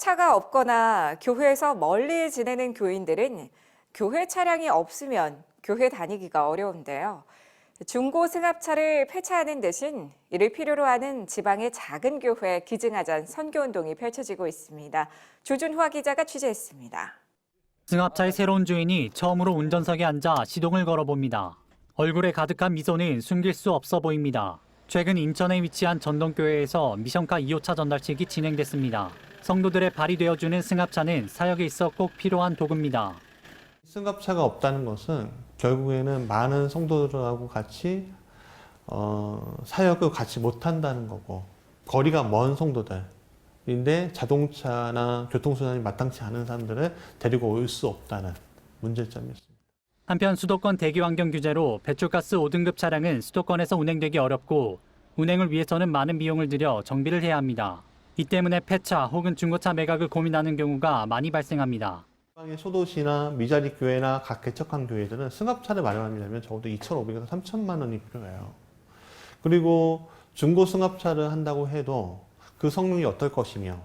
차가 없거나 교회에서 멀리 지내는 교인들은 교회 차량이 없으면 교회 다니기가 어려운데요. 중고 승합차를 폐차하는 대신 이를 필요로 하는 지방의 작은 교회 기증하자는 선교 운동이 펼쳐지고 있습니다. 조준화 기자가 취재했습니다. 승합차의 새로운 주인이 처음으로 운전석에 앉아 시동을 걸어봅니다. 얼굴에 가득한 미소는 숨길 수 없어 보입니다. 최근 인천에 위치한 전동교회에서 미션카 2호차 전달식이 진행됐습니다. 성도들의 발이 되어주는 승합차는 사역에 있어 꼭 필요한 도구입니다. 승합차가 없다는 것은 결국에는 많은 성도들하고 같이 어, 사역을 같이 못한다는 거고 거리가 먼 성도들인데 자동차나 교통수단이 마땅치 않은 사람들을 데리고 올 수 없다는 문제점이었습니다. 한편 수도권 대기 환경 규제로 배출가스 5등급 차량은 수도권에서 운행되기 어렵고 운행을 위해서는 많은 비용을 들여 정비를 해야 합니다. 이 때문에 폐차 혹은 중고차 매각을 고민하는 경우가 많이 발생합니다. 지방의 소도시나 미자리 교회나 각 개척한 교회들은 승합차를 마련하려면 적어도 2,500에서 3천만 원이 필요해요. 그리고 중고 승합차를 한다고 해도 그 성능이 어떨 것이며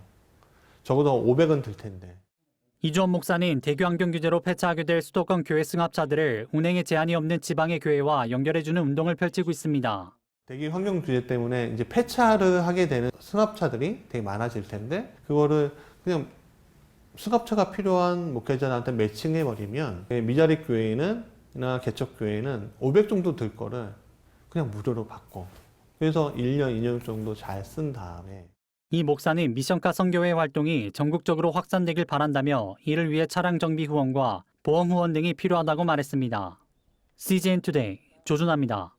적어도 500은 들 텐데 이주원 목사는 대교 환경 규제로 폐차하게 될 수도권 교회 승합차들을 운행에 제한이 없는 지방의 교회와 연결해주는 운동을 펼치고 있습니다. 대기 환경 규제 때문에 이제 폐차를 하게 되는 승합차들이 되게 많아질 텐데 그거를 그냥 승합차가 필요한 목회자한테 매칭해 버리면 미자리 교회는 나 개척 교회는 500 정도 들 거를 그냥 무료로 받고 그래서 1년 2년 정도 잘 쓴 다음에 이 목사는 미션카 성교회 활동이 전국적으로 확산되길 바란다며 이를 위해 차량 정비 후원과 보험 후원 등이 필요하다고 말했습니다. CGN 투데이 조준합니다.